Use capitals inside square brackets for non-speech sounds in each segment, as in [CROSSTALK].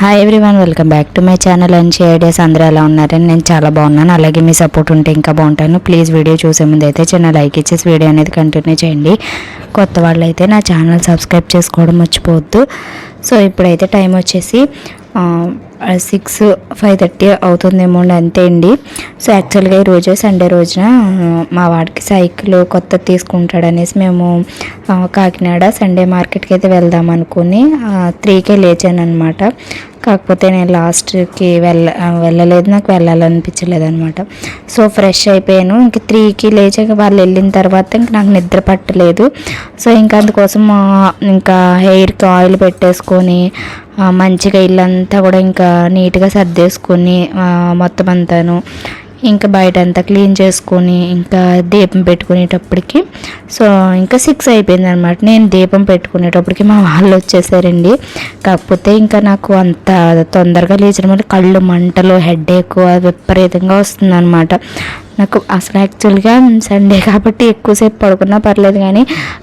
Hi everyone welcome back to my channel and ideas అందరూ ఎలా ఉన్నారని నేను చాలా బాగున్నాను. అలాగే మీ సపోర్ట్ ఉంటే ఇంకా బాగుంటాను. ప్లీజ్ వీడియో చూసే ముందు అయితే చిన్న లైక్ ఇచ్చేసి వీడియో అనేది కంటిన్యూ చేయండి. కొత్త వాళ్ళు అయితే నా ఛానల్ సబ్స్క్రైబ్ చేసుకోవడం మర్చిపోవద్దు. సో ఇప్పుడైతే టైం వచ్చేసి సిక్స్ ఫైవ్ థర్టీ అవుతుందేమో అండి అంతే అండి. సో యాక్చువల్గా ఈరోజు సండే రోజున మా వాడికి సైకిల్ కొత్త తీసుకుంటాడు అనేసి మేము కాకినాడ సండే మార్కెట్కి అయితే వెళ్దాం అనుకుని త్రీకే లేచాను అనమాట కాకపోతే నేను లాస్ట్కి వెళ్ళ వెళ్ళలేదు. నాకు వెళ్ళాలనిపించలేదు అనమాట సో ఫ్రెష్ అయిపోయాను. ఇంక త్రీకి లేచాక వాళ్ళు వెళ్ళిన తర్వాత ఇంక నాకు నిద్ర పట్టలేదు. సో ఇంకా అందుకోసం ఇంకా హెయిర్కి ఆయిల్ పెట్టేసుకొని మంచిగా ఇల్లంతా కూడా ఇంకా నీట్గా సర్దేసుకొని మొత్తం అంతాను. ఇంకా బయట అంతా క్లీన్ చేసుకొని ఇంకా దీపం పెట్టుకునేటప్పటికి సో ఇంకా సిక్స్ అయిపోయింది అనమాట నేను దీపం పెట్టుకునేటప్పటికి మా వాళ్ళు వచ్చేసారండి. కాకపోతే ఇంకా నాకు అంత తొందరగా లేచడం వల్ల కళ్ళు మంటలు హెడేక్ విపరీతంగా వస్తుంది నాకు అసలు యాక్చువల్గా సండే కాబట్టి ఎక్కువసేపు పడుకున్నా పర్లేదు కానీ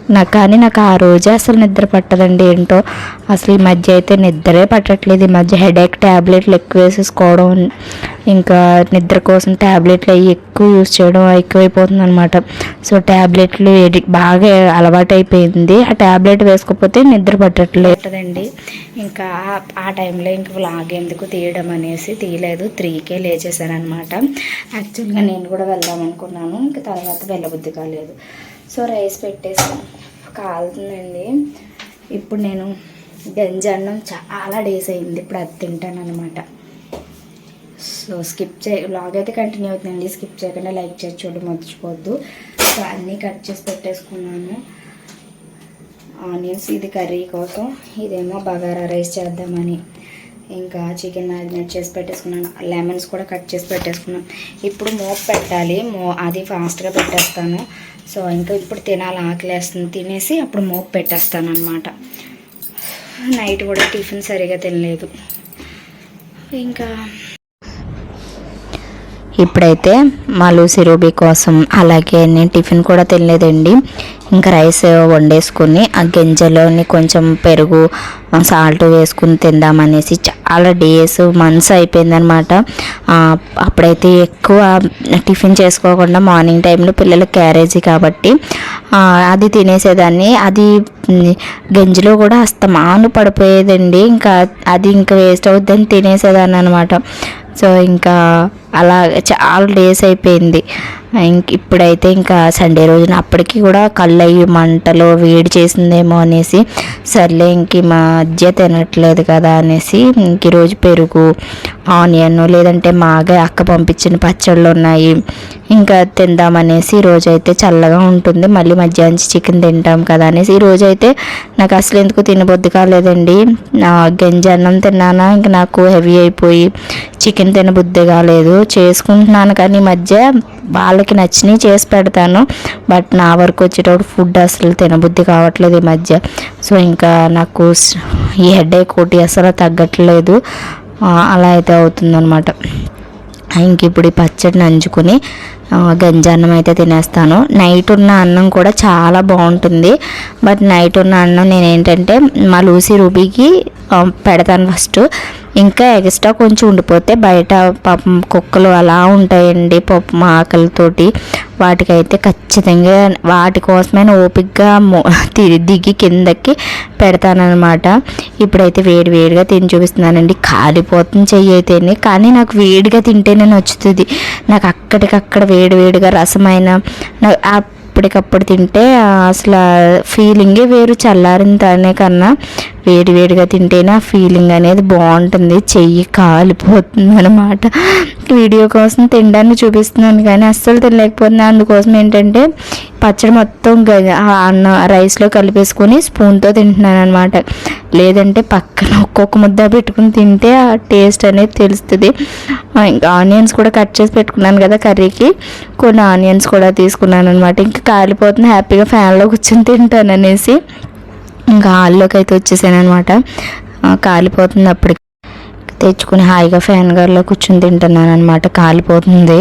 నాకు కానీ నాకు ఆ రోజే అసలు నిద్ర పట్టదండి ఏంటో. అసలు ఈ మధ్య అయితే నిద్రే పట్టట్లేదు. ఈ మధ్య హెడేక్ ట్యాబ్లెట్లు ఎక్కువ వేసేసుకోవడం ఇంకా నిద్ర కోసం ట్యాబ్లెట్లు అవి ఎక్కువ యూస్ చేయడం ఎక్కువైపోతుంది అనమాట సో ట్యాబ్లెట్లు ఎడి బాగా అలవాటు అయిపోయింది ఆ ట్యాబ్లెట్ వేసుకోకపోతే నిద్ర పట్టట్లేదండి. ఇంకా ఆ- ఆ టైంలో ఇంక వ్లాగ్ ఎందుకు తీయడం అనేసి తీయలేదు. త్రీకే లేచేసాను అనమాట యాక్చువల్గా నేను కూడా వెళ్దాం అనుకున్నాను. ఇంకా తర్వాత వెళ్ళబుద్ధి కాలేదు. సో రైస్ పెట్టేసి. కాలుతుందండి. ఇప్పుడు నేను గంజి అన్నం చాలా డేస్ అయింది. ఇప్పుడు అది తింటాను అనమాట సో స్కిప్ చే లాగ్ అయితే కంటిన్యూ అవుతుందండి. స్కిప్ చేయకుండా లైక్ చేసి చూడడం మర్చిపోద్దు సో అన్నీ కట్ చేసి పెట్టేసుకున్నాను. ఆనియన్స్ ఇది కర్రీ కోసం. ఇదేమో బగారా రైస్ చేద్దామని. ఇంకా చికెన్ మ్యారినేట్ చేసి పెట్టేసుకున్నాను. లెమన్స్ కూడా కట్ చేసి పెట్టేసుకున్నాను. ఇప్పుడు మోపు పెట్టాలి. మో అది ఫాస్ట్గా పెట్టేస్తాను. సో ఇంకా ఇప్పుడు తినాలి. ఆకలేస్తుంది తినేసి అప్పుడు మోపు పెట్టేస్తాను అనమాట నైట్ కూడా టిఫిన్ సరిగా తినలేదు. ఇంకా ఇప్పుడైతే మా లూసి రూబీ కోసం అలాగే నేను టిఫిన్ కూడా తినలేదండి. ఇంకా రైస్ వండేసుకుని ఆ గింజలోని కొంచెం పెరుగు సాల్ట్ వేసుకుని తిందామనేసి చాలా డేస్ మంత్స్ అయిపోయిందనమాట అప్పుడైతే ఎక్కువ టిఫిన్ చేసుకోకుండా మార్నింగ్ టైంలో పిల్లల క్యారేజీ కాబట్టి అది తినేసేదాన్ని. అది గింజలో గంజిలో కూడా అస్తమాను పడిపోయేదండి. ఇంకా అది ఇంకా వేస్ట్ అవుద్దని తినేసేదాన్ని అనమాట సో ఇంకా అలా చాలా డేస్ అయిపోయింది. ఇంక ఇప్పుడైతే ఇంకా సండే రోజున అప్పటికి కూడా కళ్ళు అయ్యి మంటలు వేడి చేసిందేమో అనేసి సర్లే ఇంక మా మధ్య తినట్లేదు కదా అనేసి ఇంక ఈరోజు పెరుగు ఆనియన్ లేదంటే మాగా అక్క పంపించిన పచ్చళ్ళు ఉన్నాయి. ఇంకా తిందామనేసి ఈరోజు అయితే చల్లగా ఉంటుంది. మళ్ళీ మధ్యాహ్నం చికెన్ తింటాం కదా అనేసి ఈ రోజు అయితే నాకు అసలు ఎందుకు తినబొద్దు కాలేదండి. నా గంజి అన్నం తిన్నానా? ఇంక నాకు హెవీ అయిపోయి చికెన్ తినబుద్ధి కాలేదు. చేసుకుంటున్నాను కానీ మధ్య వాళ్ళకి నచ్చినవి చేసి పెడతాను. బట్ నా వరకు వచ్చేటప్పుడు ఫుడ్ అసలు తినబుద్ధి కావట్లేదు ఈ మధ్య. సో ఇంకా నాకు ఈ ఈ ఏక్ ఒకటి అసలు తగ్గట్లేదు. అలా అయితే అవుతుందన్నమాట. ఇంక ఇప్పుడు ఈ పచ్చడి నంచుకుని గంజాన్నం అయితే తినేస్తాను. నైట్ ఉన్న అన్నం కూడా చాలా బాగుంటుంది. బట్ నైట్ ఉన్న అన్నం నేను ఏంటంటే మా లూసి రూబీకి పెడతాను ఫస్ట్ ఇంకా ఎక్స్ట్రా కొంచెం ఉండిపోతే బయట పాపం కుక్కలు అలా ఉంటాయండి పప్పు ఆకలితోటి. వాటికైతే ఖచ్చితంగా వాటి కోసమైన ఓపికగా తి- దిగి కిందకి పెడతానమాట ఇప్పుడైతే వేడి వేడిగా తిని చూపిస్తున్నానండి. కాలిపోతుంది చెయ్యి అయితేనే కానీ నాకు వేడిగా తింటేనే నచ్చుతుంది. నాకు అక్కడికక్కడ వేడి వేడిగా రసమైన అప్పటికప్పుడు తింటే అసలు ఫీలింగే వేరు చల్లారిన దానే కన్నా. వేడి వేడిగా తింటేనే ఆ ఫీలింగ్ అనేది బాగుంటుంది. చెయ్యి కాలిపోతుంది అనమాట వీడియో కోసం తినడాన్ని చూపిస్తున్నాను కానీ అస్సలు తినలేకపోతున్నాను అందుకోసం ఏంటంటే పచ్చడి మొత్తం అన్న రైస్లో కలిపేసుకొని స్పూన్తో తింటున్నాను అనమాట లేదంటే పక్కన ఒక్కొక్క ముద్ద పెట్టుకుని తింటే ఆ టేస్ట్ అనేది తెలుస్తుంది. ఇంకా ఆనియన్స్ కూడా కట్ చేసి పెట్టుకున్నాను కదా కర్రీకి. కొన్ని ఆనియన్స్ కూడా తీసుకున్నాను అనమాట ఇంకా కాలిపోతుంది. హ్యాపీగా ఫ్యాన్లో కూర్చొని తింటాను అనేసి ఇంకా హాల్లోకి అయితే వచ్చేసాను అనమాట కాలిపోతుంది అప్పటికి. తెచ్చుకుని హాయిగా ఫ్యాన్ గారిలో కూర్చుని తింటున్నాను అనమాట కాలిపోతుంది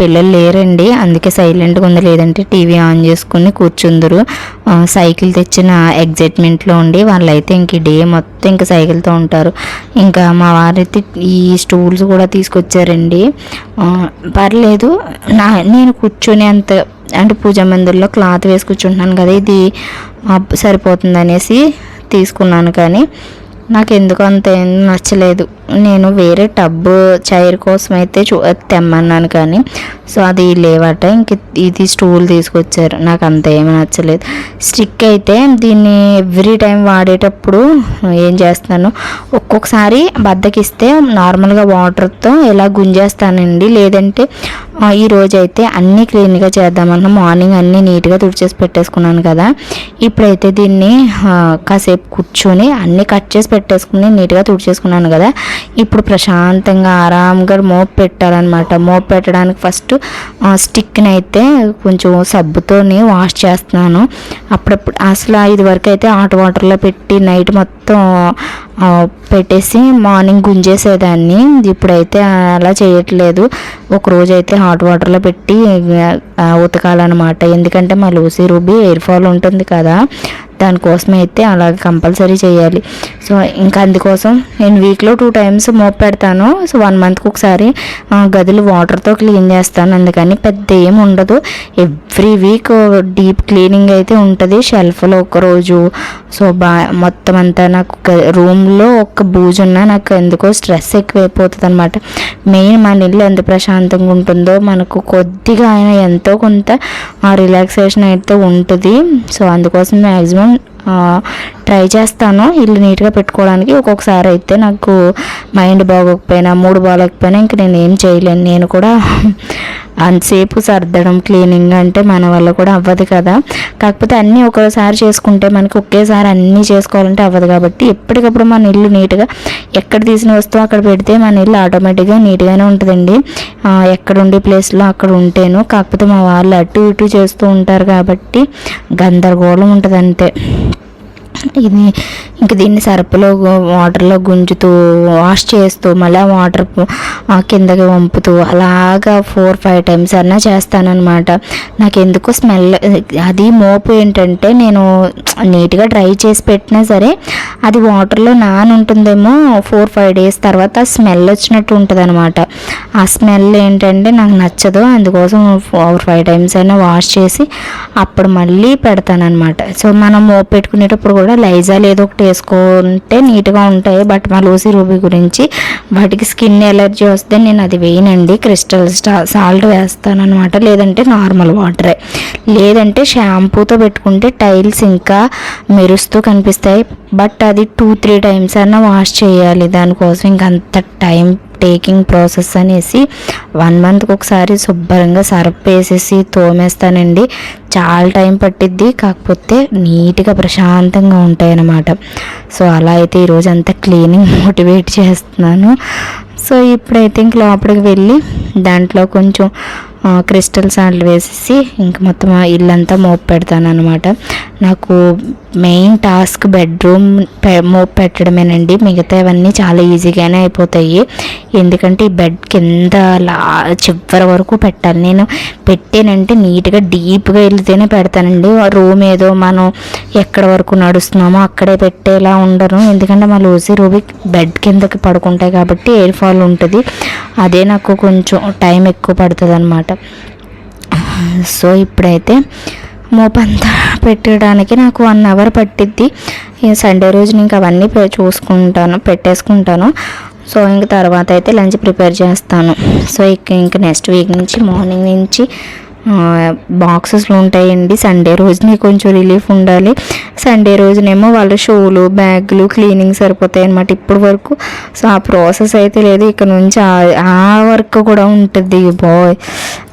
పిల్లలు లేరండి. అందుకే సైలెంట్గా ఉంది. లేదంటే టీవీ ఆన్ చేసుకుని కూర్చుందరు. సైకిల్ తెచ్చిన ఎగ్జైట్మెంట్లో ఉండి వాళ్ళైతే ఇంక డే మొత్తం ఇంకా సైకిల్తో ఉంటారు. ఇంకా మా వారైతే ఈ స్టూల్స్ కూడా తీసుకొచ్చారండి. పర్లేదు. నా నేను కూర్చొని అంత అంటే పూజా మందిర్లో క్లాత్ వేసి కూర్చుంటున్నాను కదా ఇది సరిపోతుంది అనేసి తీసుకున్నాను కానీ నాకు ఎందుకు అంత ఏం నచ్చలేదు. నేను వేరే టబ్ చైర్ కోసం అయితే చూ తెమ్మన్నాను కానీ సో అది లేవట. ఇంక ఇది స్టూల్ తీసుకొచ్చారు. నాకు అంత ఏమీ నచ్చలేదు. స్టిక్ అయితే దీన్ని ఎవ్రీ టైం వాడేటప్పుడు ఏం చేస్తాను ఒక్కొక్కసారి బద్దకిస్తే నార్మల్గా వాటర్తో ఇలా గుంజేస్తానండి లేదంటే ఆ, ఈ రోజు అయితే అన్నీ క్లీన్గా చేద్దామన్నా మార్నింగ్ అన్నీ నీట్గా తుడిచేసి పెట్టేసుకున్నాను కదా. ఇప్పుడైతే దీన్ని కాసేపు కూర్చొని అన్నీ కట్ చేసి పెట్టేసుకుని నీట్గా తుడిచేసుకున్నాను కదా. ఇప్పుడు ప్రశాంతంగా ఆరాంగా మోపు పెట్టాలన్నమాట. మోపు పెట్టడానికి ఫస్ట్ స్టిక్ని అయితే కొంచెం సబ్బుతోని వాష్ చేస్తున్నాను. అప్పుడప్పుడు అసలు ఇది వరకు అయితే హాట్ వాటర్లో పెట్టి నైట్ మొత్తం పెట్టేసి మార్నింగ్ గుంజేసేదాన్ని. ఇప్పుడైతే అలా చేయట్లేదు. ఒక రోజు అయితే హాట్ వాటర్లో పెట్టి ఉతకాలన్నమాట. ఎందుకంటే మా లూసీ రూబీ ఎయిర్ ఫాల్ ఉంటుంది కదా. దానికోసం అయితే అలా కంపల్సరీ చేయాలి. సో ఇంకా అందుకోసం నేను వీక్లో టూ టైమ్స్ మోప్ పెడతాను. సో వన్ మంత్కి ఒకసారి గదులు వాటర్తో క్లీన్ చేస్తాను. అందుకని పెద్ద ఏం ఉండదు. ఎవ్రీ వీక్ డీప్ క్లీనింగ్ అయితే ఉంటుంది. షెల్ఫ్లో ఒక రోజు. సో బా మొత్తం అంతా నాకు రూమ్లో ఒక బూజు ఉన్నా నాకు ఎందుకో స్ట్రెస్ ఎక్కువైపోతుంది అనమాట మెయిన్ మన ఇల్లు ఎంత ప్రశాంతంగా ఉంటుందో మనకు కొద్దిగా అయినా ఎంతో కొంత రిలాక్సేషన్ అయితే ఉంటుంది. సో అందుకోసం మ్యాక్సిమం ట్రై చేస్తాను. ఇల్లు నీట్గా పెట్టుకోవడానికి ఒక్కొక్కసారి అయితే నాకు మైండ్ బాగోకపోయినా మూడు బాగోకపోయినా ఇంక నేను ఏం చేయలేను. నేను కూడా అంతసేపు సర్దడం క్లీనింగ్ అంటే మన వల్ల కూడా అవ్వదు కదా. కాకపోతే అన్నీ ఒకసారి చేసుకుంటే మనకి ఒకేసారి అన్నీ చేసుకోవాలంటే అవ్వదు కాబట్టి ఎప్పటికప్పుడు మన ఇల్లు నీట్గా ఎక్కడ తీసిన వస్తువు అక్కడ పెడితే మన ఇల్లు ఆటోమేటిక్గా నీట్గానే ఉంటుందండి. ఎక్కడుండే ఎక్కడ ఉండే ప్లేస్లో అక్కడ ఉంటేను. కాకపోతే మా వాళ్ళు అటు ఇటు చేస్తూ ఉంటారు కాబట్టి గందరగోళం ఉంటుంది అంతే ఇది ఇంక దీన్ని సర్పులో వాటర్లో గుంజుతూ వాష్ చేస్తూ మళ్ళీ వాటర్ కిందకి వంపుతూ అలాగా ఫోర్ ఫైవ్ టైమ్స్ అన్నా చేస్తానన్నమాట. నాకు ఎందుకు స్మెల్ అది మోపు ఏంటంటే నేను నీట్గా డ్రై చేసి పెట్టినా సరే అది వాటర్లో నాన్ ఉంటుందేమో ఫోర్ ఫైవ్ డేస్ తర్వాత స్మెల్ వచ్చినట్టు ఉంటుంది అనమాట ఆ స్మెల్ ఏంటంటే నాకు నచ్చదు. అందుకోసం ఫోర్ ఫైవ్ టైమ్స్ అయినా వాష్ చేసి అప్పుడు మళ్ళీ పెడతానమాట సో మనం మోపు పెట్టుకునేటప్పుడు కూడా లైజాల్ ఏదో ఒకటి వేసుకుంటే నీట్గా ఉంటాయి. బట్ మా లూసీ రూబీ గురించి వాటికి స్కిన్ ఎలర్జీ వస్తే నేను అది వేయనండి. క్రిస్టల్ సాల్ట్ వేస్తాను అనమాట లేదంటే నార్మల్ వాటరే. లేదంటే షాంపూతో పెట్టుకుంటే టైల్స్ ఇంకా మెరుస్తూ కనిపిస్తాయి. బట్ అది టూ త్రీ టైమ్స్ అయినా వాష్ చేయాలి. దానికోసం ఇంకంత అంత టైం టేకింగ్ ప్రాసెస్ అనేసి వన్ మంత్కి ఒకసారి శుభ్రంగా సర్ఫ్ వేసేసి తోమేస్తానండి. చాలా టైం పట్టిద్ది కాకపోతే నీట్గా ప్రశాంతంగా ఉంటాయి అన్నమాట సో అలా అయితే ఈరోజు అంతా క్లీనింగ్ మోటివేట్ [LAUGHS] చేస్తున్నాను. సో ఇప్పుడైతే ఇంక లోపలికి వెళ్ళి దాంట్లో కొంచెం క్రిస్టల్ సాల్ట్ వేసేసి ఇంక మొత్తం ఇల్లంతా మోపు పెడతాను అనమాట నాకు మెయిన్ టాస్క్ బెడ్రూమ్ పె మోపు పెట్టడమేనండి. మిగతా ఇవన్నీ చాలా ఈజీగానే అయిపోతాయి. ఎందుకంటే ఈ బెడ్ కింద లా చివరి వరకు పెట్టాలి. నేను పెట్టానంటే నీట్గా డీప్గా వెళ్తేనే పెడతానండి. రూమ్ ఏదో మనం ఎక్కడ వరకు నడుస్తున్నామో అక్కడే పెట్టేలా ఉండను. ఎందుకంటే మా లూసీ రూబీ బెడ్ కిందకి పడుకుంటాయి కాబట్టి ఎయిర్ ఫాల్ ఉంటుంది. అదే నాకు కొంచెం టైం ఎక్కువ పడుతుంది అనమాట సో ఇప్పుడైతే మోపంతా పెట్టడానికి నాకు వన్ అవర్ పట్టిద్ది. ఈ సండే రోజు ఇంక అవన్నీ చూసుకుంటాను పెట్టేసుకుంటాను. సో ఇంక తర్వాత అయితే లంచ్ ప్రిపేర్ చేస్తాను. సో ఇక ఇంక నెక్స్ట్ వీక్ నుంచి మార్నింగ్ నుంచి బాక్సెస్లు ఉంటాయండి. సండే రోజుని కొంచెం రిలీఫ్ ఉండాలి. సండే రోజునేమో వాళ్ళ షూలు బ్యాగులు క్లీనింగ్ సరిపోతాయి అనమాట ఇప్పటి వరకు. సో ఆ ప్రాసెస్ అయితే లేదు. ఇక్కడ నుంచి ఆ- వర్క్ కూడా ఉంటుంది. బాయ్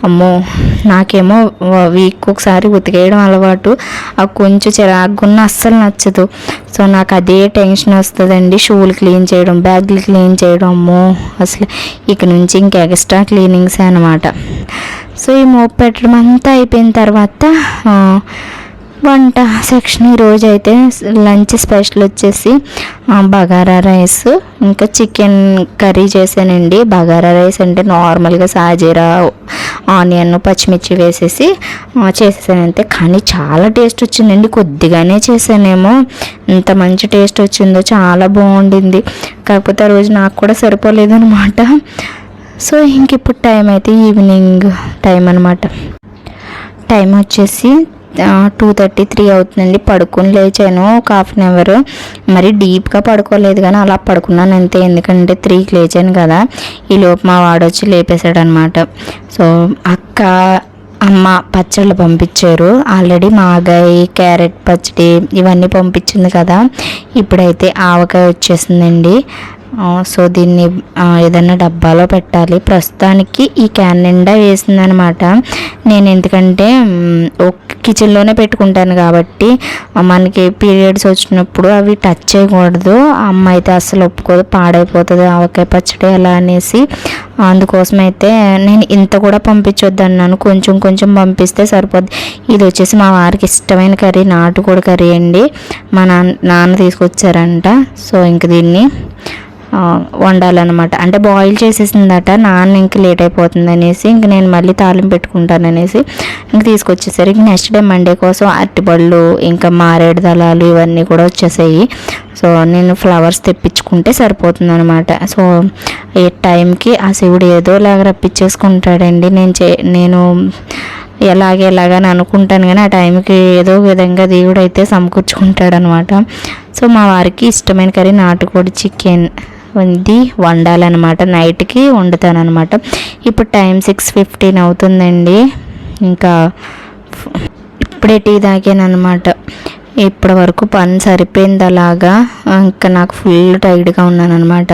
అమ్మో నాకేమో వీక్ ఒకసారి ఉతికేయడం అలవాటు. ఆ కొంచెం చిరాకున్న అస్సలు నచ్చదు. సో నాకు అదే టెన్షన్ వస్తుందండి. షూలు క్లీన్ చేయడం బ్యాగులు క్లీన్ చేయడం. అమ్మో అసలు ఇక నుంచి ఇంకా ఎక్స్ట్రా క్లీనింగ్సే అనమాట సో ఈ మోపు పెట్టడం అంతా అయిపోయిన తర్వాత వంట సెక్షన్ ఈరోజు అయితే లంచ్ స్పెషల్ వచ్చేసి బగారా రైస్ ఇంకా చికెన్ కర్రీ చేశానండి. బగారా రైస్ అంటే నార్మల్గా సాజీరా ఆనియన్ పచ్చిమిర్చి వేసేసి చేసేసానంతే. అంతే కానీ చాలా టేస్ట్ వచ్చిందండి. కొద్దిగానే చేశానేమో. ఇంత మంచి టేస్ట్ వచ్చిందో చాలా బాగుండింది. కాకపోతే ఆ రోజు నాకు కూడా సరిపోలేదు అనమాట సో ఇంక ఇప్పుడు టైం అయితే ఈవినింగ్ టైం అనమాట టైం వచ్చేసి టూ థర్టీ త్రీ అవుతుందండి. పడుకొని లేచాను. ఒక హాఫ్ అన్ అవర్ మరి డీప్గా పడుకోలేదు కానీ అలా పడుకున్నాను అంతే. ఎందుకంటే త్రీకి లేచాను కదా. ఈ లోపు మా వాడు వచ్చి లేపేశాడు అనమాట సో అక్క అమ్మ పచ్చళ్ళు పంపించారు. ఆల్రెడీ మాగాయ క్యారెట్ పచ్చడి ఇవన్నీ పంపించింది కదా. ఇప్పుడైతే ఆవకాయ వచ్చేసిందండి. సో దీన్ని ఏదైనా డబ్బాలో పెట్టాలి. ప్రస్తుతానికి ఈ క్యాన్ నిండా వేసిందనమాట. నేను ఎందుకంటే ఒక కిచెన్లోనే పెట్టుకుంటాను కాబట్టి మనకి పీరియడ్స్ వచ్చినప్పుడు అవి టచ్ చేయకూడదు. అమ్మ అయితే అస్సలు ఒప్పుకోదు పాడైపోతుంది ఆవకాయ పచ్చడి అలా అనేసి. అందుకోసం అయితే నేను ఇంత కూడా పంపించొద్దు అన్నాను కొంచెం కొంచెం పంపిస్తే సరిపోద్ది. ఇది వచ్చేసి మా వారికి ఇష్టమైన కర్రీ నాటుకోడి కర్రీ అండి. మా నాన్న నాన్న తీసుకొచ్చారంట. సో ఇంక దీన్ని వండాలన్నమాట. అంటే బాయిల్ చేసేసిందట నాన్న ఇంక లేట్ అయిపోతుంది అనేసి ఇంక నేను మళ్ళీ తాళం పెట్టుకుంటాను అనేసి ఇంక తీసుకొచ్చేసరికి ఇంక నెక్స్ట్ డే మండే కోసం అరటిపళ్ళు ఇంకా మారేడు దళాలు ఇవన్నీ కూడా వచ్చేసాయి. సో నేను ఫ్లవర్స్ తెప్పించుకుంటే సరిపోతుంది అనమాట సో ఏ టైంకి ఆ శివుడు ఏదోలాగా రప్పించేసుకుంటాడండి. నేను చే నేను ఎలాగే ఎలాగని అనుకుంటాను కానీ ఆ టైంకి ఏదో విధంగా దేవుడు అయితే సమకూర్చుకుంటాడు అనమాట సో మా వారికి ఇష్టమైన కర్రీ నాటుకోడి చికెన్ ఇది వండాలన్నమాట నైట్కి వండుతానమాట ఇప్పుడు టైం సిక్స్ ఫిఫ్టీన్ అవుతుందండి. ఇంకా ఇప్పుడే టీ తాగాను అనమాట ఇప్పటి వరకు పని సరిపోయింది అలాగా ఇంకా నాకు ఫుల్ టైర్డ్గా ఉన్నాను అనమాట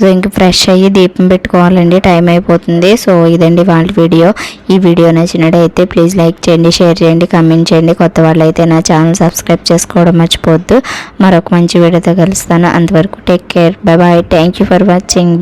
సో ఇంక ఫ్రెష్ అయ్యి దీపం పెట్టుకోవాలండి టైం అయిపోతుంది. సో ఇదండి వాళ్ళ వీడియో ఈ వీడియో నచ్చినట్టయితే ప్లీజ్ లైక్ చేయండి షేర్ చేయండి కమెంట్ చేయండి. కొత్త వాళ్ళు అయితే నా ఛానల్ సబ్స్క్రైబ్ చేసుకోవడం మర్చిపోవద్దు. మరొక మంచి వీడియోతో కలుస్తాను. అంతవరకు take care bye bye thank you for watching